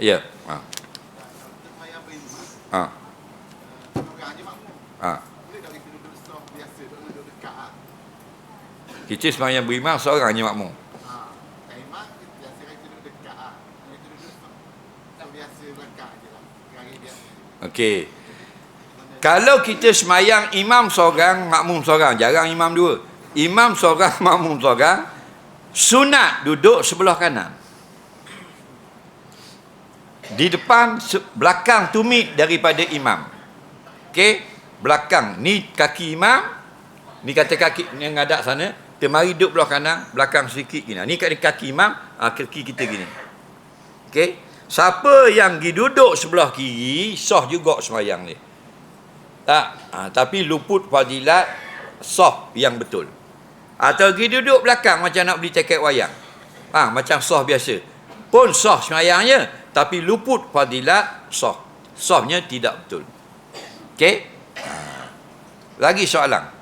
Ya. Ha. Ha. Ha. Kita duduk soft biasa, duduk duduk dekat ah. Kita semayang berimam seorang je makmum. Tak imam, kita biasa kita duduk dekat ah. Je lah. Okey. Kalau kita semayang imam seorang, makmum seorang, jarang imam dua. Imam seorang, makmum seorang, sunat duduk sebelah kanan. Di depan, belakang tumit daripada imam. Okey? Belakang. Ni kaki imam. Ni kata kaki yang ngadak sana. Temari duduk belah kanan, belakang sedikit gini. Ni kaki kaki imam, ah, kaki kita gini. Okey? Siapa yang duduk sebelah kiri, sah juga semayang dia. Tak, ha, tapi luput fadilat sah yang betul. Atau pergi duduk belakang macam nak beli tiket wayang. Ha, macam sah biasa. Pun sah semayangnya, tapi luput fadilat sah. Sahnya tidak betul. Okey? Ha. Lagi soalan.